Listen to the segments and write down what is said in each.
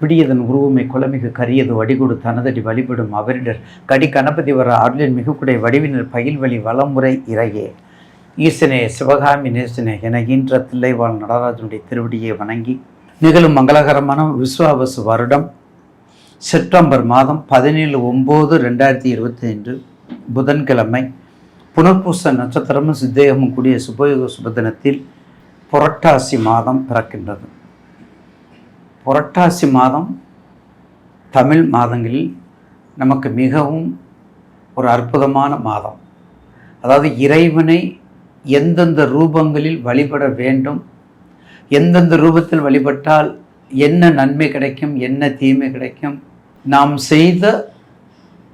பிடியதன் உருவமை குலமிகு கரியது வடிகொடு தனதடி வழிபடும் அவரிடர் கடி கணபதி வர அருளின் மிகுக்குடை வடிவினர் பயில்வழி வளமுறை இறையே. ஈசனே சிவகாமி நேசனே என ஈன்ற தில்லைவாழ் நடராஜனுடைய திருவடியை வணங்கி நிகழும் மங்களகரமான விஸ்வாவசு வருடம் செப்டம்பர் மாதம் பதினேழு ஒம்பது ரெண்டாயிரத்தி இருபத்தி ஐந்து புதன்கிழமை புனர்பூச நட்சத்திரமும் சித்தேகமும் கூடிய சுபயோக சுபதினத்தில் புரட்டாசி மாதம் பிறக்கின்றது. புரட்டாசி மாதம் தமிழ் மாதங்களில் நமக்கு மிகவும் ஒரு அற்புதமான மாதம். அதாவது இறைவனை எந்தெந்த ரூபங்களில் வழிபட வேண்டும் எந்தெந்த ரூபத்தில் வழிபட்டால் என்ன நன்மை கிடைக்கும் என்ன தீமை கிடைக்கும் நாம் செய்த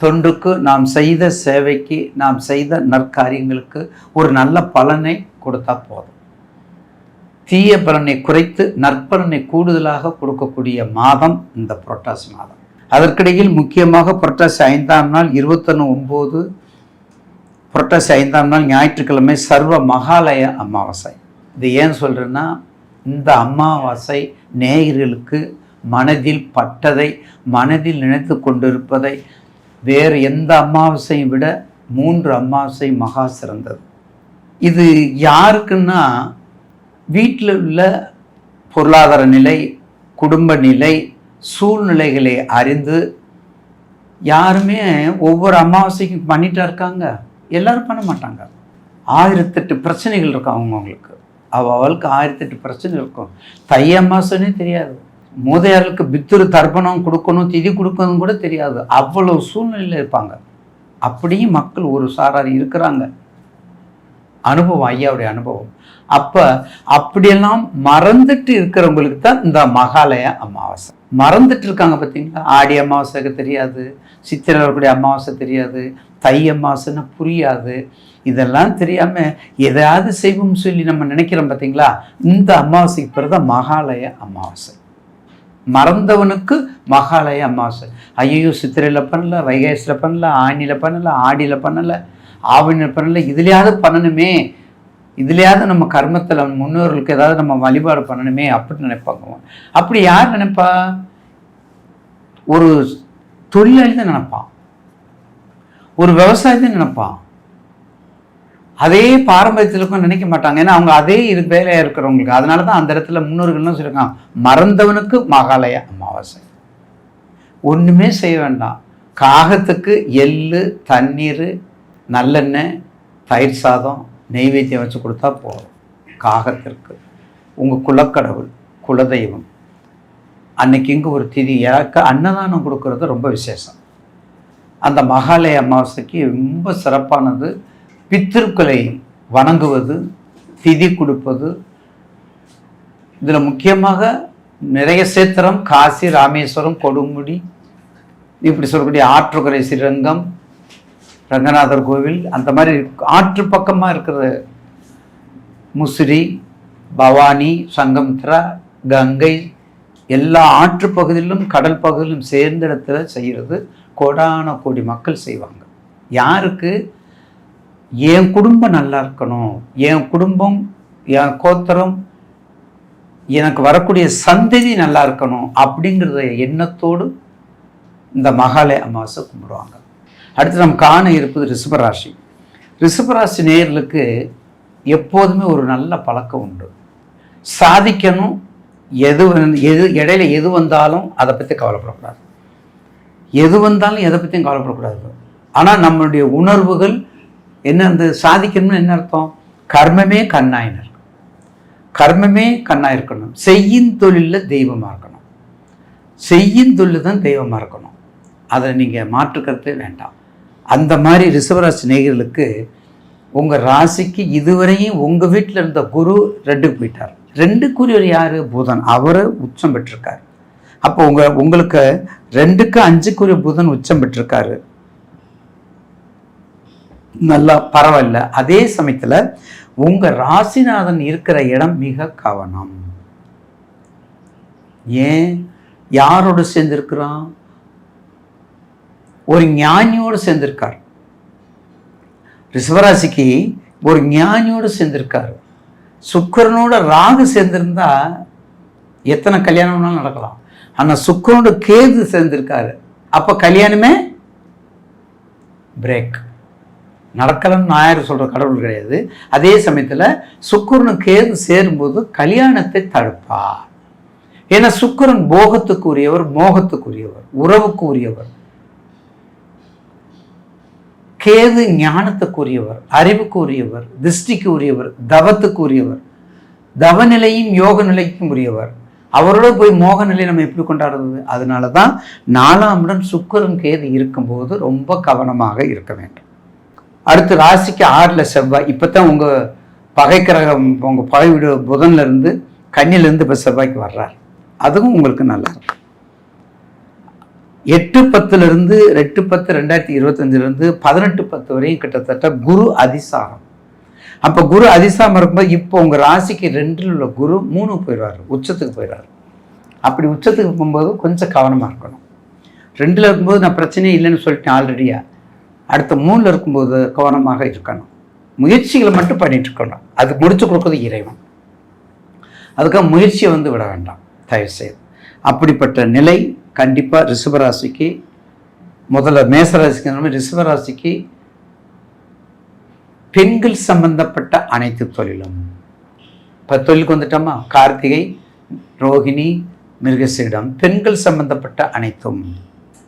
தொண்டுக்கு நாம் செய்த சேவைக்கு நாம் செய்த நற்காரியங்களுக்கு ஒரு நல்ல பலனை கொடுத்தா போதும். தீய பலனை குறைத்து நற்பலனை கூடுதலாக கொடுக்கக்கூடிய மாதம் இந்த புரட்டாசி மாதம். அதற்கிடையில் முக்கியமாக புரட்டாசி ஐந்தாம் நாள் இருபத்தொன்று ஒம்பது புரட்டாசி ஐந்தாம் நாள் ஞாயிற்றுக்கிழமை சர்வ மகாலய அமாவாசை. இது ஏன் சொல்கிறேன்னா இந்த அமாவாசை நேயர்களுக்கு மனதில் பட்டதை மனதில் நினைத்து கொண்டிருப்பதை வேறு எந்த அமாவாசையும் விட மூன்று அமாவாசை மகா சிறந்தது. இது யாருக்குன்னா வீட்டில் உள்ள பொருளாதார நிலை குடும்ப நிலை சூழ்நிலைகளை அறிந்து யாருமே ஒவ்வொரு அமாவாசைக்கும் பண்ணிகிட்டா இருக்காங்க. எல்லாரும் பண்ண மாட்டாங்க. ஆயிரத்தெட்டு பிரச்சனைகள் இருக்கும் அவங்கவுங்களுக்கு. அவளுக்கு ஆயிரத்தெட்டு பிரச்சனை இருக்கும். தை அமாவாசைனே தெரியாது. மூதையாளுக்கு பித்துரு தர்ப்பணம் கொடுக்கணும் திதி கொடுக்கணும் கூட தெரியாது. அவ்வளோ சூழ்நிலையில் இருப்பாங்க. அப்படியும் மக்கள் ஒரு சாரார் இருக்கிறாங்க. அனுபவம் ஐயாவுடைய அனுபவம். அப்போ அப்படியெல்லாம் மறந்துட்டு இருக்கிறவங்களுக்கு தான் இந்த மகாலய அமாவாசை. மறந்துட்டு இருக்காங்க பார்த்தீங்களா ஆடி அமாவாசைக்கு தெரியாது சித்திரை வரக்கூடிய அமாவாசை தெரியாது தை அமாவாசைன்னு புரியாது. இதெல்லாம் தெரியாமல் எதையாவது செய்வோம்னு சொல்லி நம்ம நினைக்கிறோம் பார்த்தீங்களா இந்த அமாவாசைக்கு பிறகு தான் மகாலய அமாவாசை. மறந்தவனுக்கு மகாலய அமாவாசை. ஐயோ சித்திரையில் பண்ணல வைகாசியில் பண்ணல ஆணியில் பண்ணல ஆடியில் பண்ணலை. ஆவின பண்ணல இதுலையாவது பண்ணணுமே இதுலையாவது நம்ம கர்மத்தில் முன்னோர்களுக்கு ஏதாவது நம்ம வழிபாடு பண்ணணுமே அப்படின்னு நினைப்பாங்க. அப்படி யார் நினைப்பா? ஒரு தொழிலாளி தான் நினைப்பான் ஒரு விவசாயி தான் நினைப்பான் அதே பாரம்பரியத்திலுக்கும் நினைக்க மாட்டாங்க. ஏன்னா அவங்க அதே இரு வேலையாக இருக்கிறவங்களுக்கு. அதனால தான் அந்த இடத்துல முன்னோர்கள்லாம் சொல்லியிருக்காங்க மறந்தவனுக்கு மகாலய அமாவாசை. ஒன்றுமே செய்ய வேண்டாம். காகத்துக்கு எள்ளு தண்ணீர் நல்லெண்ணெய் தயிர் சாதம் நெய்வேத்தியம் வச்சு கொடுத்தா போதும். காகத்திற்கு. உங்கள் குலக்கடவுள் குலதெய்வம். அன்னைக்கு இங்கே ஒரு திதி இறக்க அன்னதானம் கொடுக்கறது ரொம்ப விசேஷம். அந்த மகாலய அமாவாசைக்கு ரொம்ப சிறப்பானது. பித்திருக்களை வணங்குவது திதி கொடுப்பது. இதில் முக்கியமாக நிறைய சேத்திரம் காசி ராமேஸ்வரம் கொடுமுடி இப்படி சொல்லக்கூடிய ஆற்றுக்கரை ஸ்ரீரங்கம் ரங்கநாதர் கோவில் அந்த மாதிரி ஆற்று பக்கமாக இருக்கிற முசிறி பவானி சங்கமித்ரா கங்கை எல்லா ஆற்று பகுதியிலும் கடல் பகுதியிலும் சேர்ந்த இடத்துல செய்கிறது கோடான கோடி மக்கள் செய்வாங்க. யாருக்கு? என் குடும்பம் நல்லா இருக்கணும். என் குடும்பம் என் கோத்தரம் எனக்கு வரக்கூடிய சந்ததி நல்லா இருக்கணும் அப்படிங்கிறத எண்ணத்தோடு இந்த மகாலய அமாவாசை கும்பிடுவாங்க. அடுத்து நாம் காண இருப்பது ரிஷபராசி. ரிஷபராசி நேர்களுக்கு எப்போதுமே ஒரு நல்ல பழக்கம் உண்டு. சாதிக்கணும் எது எது இடையில எது வந்தாலும் அதை பற்றி கவலைப்படக்கூடாது. எது வந்தாலும் எதை பற்றியும் கவலைப்படக்கூடாது. ஆனால் நம்மளுடைய உணர்வுகள் என்ன அந்த சாதிக்கணும்னு என்ன அர்த்தம்? கர்மமே கண்ணாயினர் கர்மமே கண்ணாக இருக்கணும். தொழிலில் தெய்வமாக இருக்கணும். செய்யின் தொழில் தான் தெய்வமாக இருக்கணும். அதை நீங்கள் மாற்றுக்கிறதே வேண்டாம். அந்த மாதிரி ரிஷபராசி நேயர்களுக்கு உங்கள் ராசிக்கு இதுவரையும் உங்கள் வீட்டில் இருந்த குரு ரெண்டுக்கு போயிட்டார். ரெண்டு குருவர் யார்? புதன். அவர் உச்சம் பெற்றிருக்கார். அப்போ உங்கள் உங்களுக்கு ரெண்டுக்கு அஞ்சுக்குரிய புதன் உச்சம் பெற்றிருக்காரு. நல்லா பரவாயில்ல. அதே சமயத்தில் உங்கள் ராசிநாதன் இருக்கிற இடம் மிக கவனம். ஏன்? யாரோடு சேர்ந்திருக்கிறான்? ஒரு ஞானியோடு சேர்ந்திருக்கார். ரிஷவராசிக்கு ஒரு ஞானியோடு சேர்ந்திருக்கார். சுக்கரனோட ராகு சேர்ந்திருந்தா எத்தனை கல்யாணம்னாலும் நடக்கலாம். ஆனால் சுக்கரனோட கேது சேர்ந்திருக்காரு. அப்போ கல்யாணமே பிரேக் நடக்கலன்னு நாயர் சொல்கிற கடவுள் கிடையாது. அதே சமயத்தில் சுக்கரனும் கேது சேரும்போது கல்யாணத்தை தடுப்பார். ஏன்னா சுக்கரன் போகத்துக்கு உரியவர் மோகத்துக்குரியவர் உறவுக்கு உரியவர் கேது ஞானத்துக்கு உரியவர் அறிவுக்கு உரியவர் திருஷ்டிக்கு உரியவர் தவத்துக்கு உரியவர் தவநிலையும் யோக நிலைக்கும் உரியவர். அவரோட போய் மோக நிலையை நம்ம எப்படி கொண்டாடுறது? அதனால தான் நாலாம் இடம் சுக்கரம் கேது இருக்கும்போது ரொம்ப கவனமாக இருக்க வேண்டும். அடுத்து ராசிக்கு ஆறில் செவ்வாய். இப்போ தான் உங்கள் பகை கிரகம் உங்கள் பகை வீடு புதன்ல இருந்து இப்போ செவ்வாய்க்கு வர்றார். அதுவும் உங்களுக்கு நல்லா இருக்கும் எட்டு பத்துலேருந்து எட்டு பத்து ரெண்டாயிரத்தி இருபத்தஞ்சிலேருந்து பதினெட்டு பத்து வரையும் கிட்டத்தட்ட குரு அதிசாரம். அப்போ குரு அதிசாரம் இருக்கும்போது இப்போ உங்கள் ராசிக்கு ரெண்டில் உள்ள குரு மூணு போயிடுவார் உச்சத்துக்கு போயிடுவார். அப்படி உச்சத்துக்கு போகும்போது கொஞ்சம் கவனமாக இருக்கணும். ரெண்டில் இருக்கும்போது நான் பிரச்சனையே இல்லைன்னு சொல்லிட்டேன் ஆல்ரெடியாக அடுத்த மூணில் இருக்கும்போது கவனமாக இருக்கணும். முயற்சிகளை மட்டும் பண்ணிகிட்ருக்கணும் இருக்கணும். அது முடிச்சு கொடுக்குறது இறைவன். அதுக்காக முயற்சியை வந்து விட வேண்டாம் தயவு செய்து அப்படிப்பட்ட நிலை கண்டிப்பாக ரிஷபராசிக்கு முதல்ல மேசராசிக்கு ரிஷபராசிக்கு பெண்கள் சம்பந்தப்பட்ட அனைத்து தொழிலும். இப்போ தொழிலுக்கு வந்துட்டோமா? கார்த்திகை ரோகிணி மிருகசீடம் பெண்கள் சம்பந்தப்பட்ட அனைத்தும்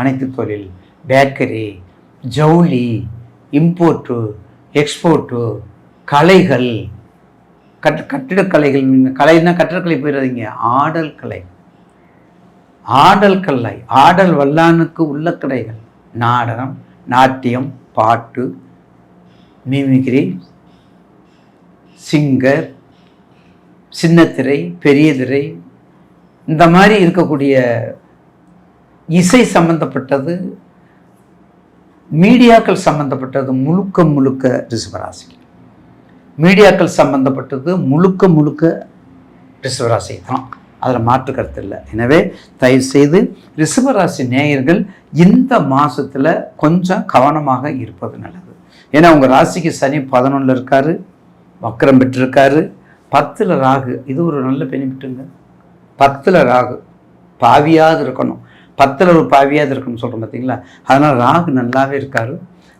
அனைத்து தொழில். பேக்கரி ஜவுளி இம்போர்ட்டு எக்ஸ்போர்ட்டு கலைகள். கட் கட்டிடக்கலைகள் நீங்கள் கலைன்னா கட்டிடக்கலை போயிடாதீங்க ஆடல் கலை. ஆடல் கலை ஆடல் வல்லானுக்கு உள்ள கலைகள் நாடகம் நாட்டியம் பாட்டு மிமிகிரி சிங்கர் சின்னத்திரை பெரிய திரை இந்த மாதிரி இருக்கக்கூடிய இசை சம்பந்தப்பட்டது மீடியாக்கள் சம்பந்தப்பட்டது முழுக்க முழுக்க ரிஷபராசி. மீடியாக்கள் சம்பந்தப்பட்டது முழுக்க முழுக்க ரிஷபராசி தான். அதில் மாற்று கருத்து இல்லை. எனவே தயவு செய்து ரிஷபராசி நேயர்கள் இந்த மாதத்தில் கொஞ்சம் கவனமாக இருப்பது நல்லது. ஏன்னா உங்கள் ராசிக்கு சனி பதினொன்றில் இருக்காரு வக்கரம் பெற்றிருக்காரு. பத்தில் ராகு இது ஒரு நல்ல பெனிஃபிட்டுங்க பத்தில் ராகு பாவியாவது இருக்கணும். பத்தில் ஒரு பாவியாவது இருக்கணும்னு சொல்கிறோம் பார்த்தீங்களா அதனால் ராகு நல்லாவே இருக்கார்.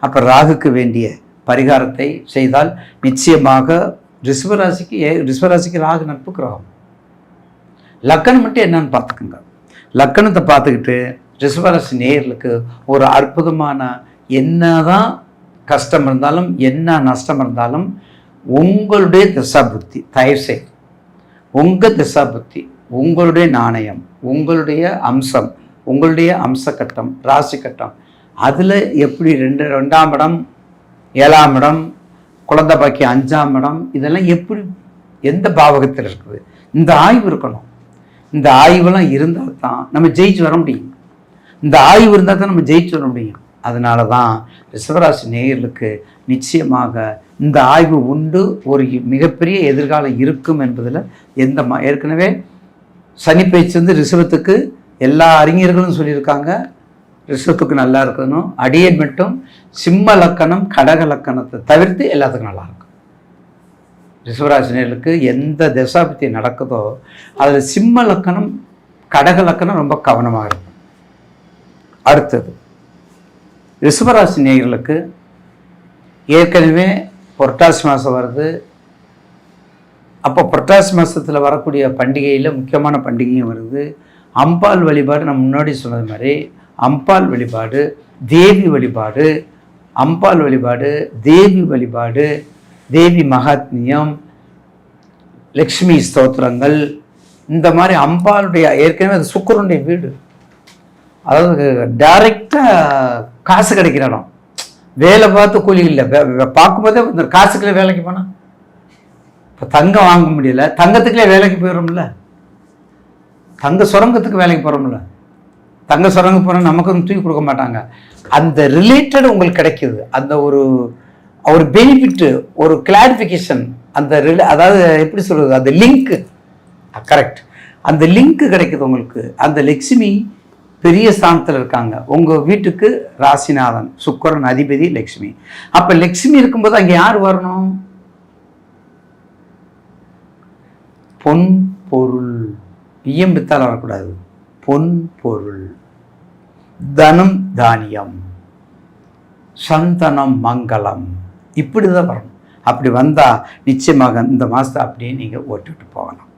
அப்போ ராகுக்கு வேண்டிய பரிகாரத்தை செய்தால் நிச்சயமாக ரிஷபராசிக்கு ஏ ரிஷபராசிக்கு ராகு நட்பு கிரகம். லக்கணம் மட்டும் என்னன்னு பார்த்துக்குங்க. லக்கணத்தை பார்த்துக்கிட்டு ரிஷபராசி நேர்களுக்கு ஒரு அற்புதமான என்னதான் கஷ்டம் இருந்தாலும் என்ன நஷ்டம் இருந்தாலும் உங்களுடைய திசா புத்தி தயவு செய்து உங்கள் திசா புத்தி உங்களுடைய நாணயம் உங்களுடைய அம்சம் உங்களுடைய அம்ச கட்டம் ராசி கட்டம் அதில் எப்படி ரெண்டு ரெண்டாம் இடம் ஏழாம் இடம் குழந்தை பாக்கி அஞ்சாம் இடம் இதெல்லாம் எப்படி எந்த பாவகத்தில் இருக்குது? இந்த ஆய்வு இருக்கணும். இந்த ஆய்வெல்லாம் இருந்தால் தான் நம்ம ஜெயிச்சு வர முடியும். இந்த ஆய்வு இருந்தால் தான் நம்ம ஜெயிச்சு வர முடியும். அதனால தான் ரிஷபராசி நேயர்களுக்கு நிச்சயமாக இந்த ஆய்வு உண்டு. ஒரு மிகப்பெரிய எதிர்காலம் இருக்கும் என்பதில் எந்த மா ஏற்கனவே சனி பயிற்சி வந்து ரிஷபத்துக்கு எல்லா அறிஞர்களும் சொல்லியிருக்காங்க. ரிஷபத்துக்கு நல்லா இருக்கணும். அடியன் மட்டும் சிம்ம லக்கணம் கடக லக்கணத்தை தவிர்த்து எல்லாத்துக்கும் நல்லா இருக்கும் ரிஷபராசினியர்களுக்கு எந்த தசாபத்தி நடக்குதோ அதில் சிம்ம லக்கணம் கடக லக்கணம் ரொம்ப கவனமாக இருக்கும். அடுத்தது ரிஷபராசி நேயர்களுக்கு ஏற்கனவே புரட்டாசி மாதம் வருது. அப்போ புரட்டாசி மாதத்தில் வரக்கூடிய பண்டிகையில் முக்கியமான பண்டிகையும் வருது. அம்பாள் வழிபாடு நான் முன்னாடி சொன்னது மாதிரி அம்பாள் வழிபாடு தேவி வழிபாடு அம்பாள் வழிபாடு தேவி வழிபாடு தேவி மகாத்மியம் லக்ஷ்மி ஸ்தோத்திரங்கள் இந்த மாதிரி அம்பாளுடைய ஏற்கனவே அது சுக்கரனுடைய வீடு. அதாவது டைரெக்டாக காசு கிடைக்கிற இடம். வேலை பார்த்து கூலி இல்லை. வே- வே- பார்க்கும்போதே இந்த காசுக்குள்ளே வேலைக்கு போனால் இப்போ தங்கம் வாங்க முடியல. தங்கத்துக்குள்ளே வேலைக்கு போயிடும்ல தங்க சுரங்கத்துக்கு வேலைக்கு போகிறோம்ல தங்க சுரங்க போனால் நமக்கு தூக்கி கொடுக்க மாட்டாங்க. அந்த ரிலேட்டட் உங்களுக்கு கிடைக்கிது. அந்த ஒரு ஒரு பெனிஃபிட்டு ஒரு கிளாரிஃபிகேஷன் அந்த ரிலே அதாவது எப்படி சொல்கிறது அந்த லிங்க்கு கரெக்ட் அந்த லிங்க் கிடைக்குது உங்களுக்கு. அந்த லக்ஷ்மி பெரிய ஸ்தானத்தில் இருக்காங்க. உங்கள் வீட்டுக்கு ராசிநாதன் சுக்கரன் அதிபதி லக்ஷ்மி அப்போ லக்ஷ்மி இருக்கும்போது அங்கே யார் வரணும்? பொன் பொருள். இயம்பித்தால் வரக்கூடாது. பொன் பொருள். தனம் தானியம். சந்தனம் மங்களம். இப்படி தான் வரணும். அப்படி வந்தால் நிச்சயமாக இந்த மாதத்தை அப்படியே நீங்கள் ஓட்டிட்டு போகலாம்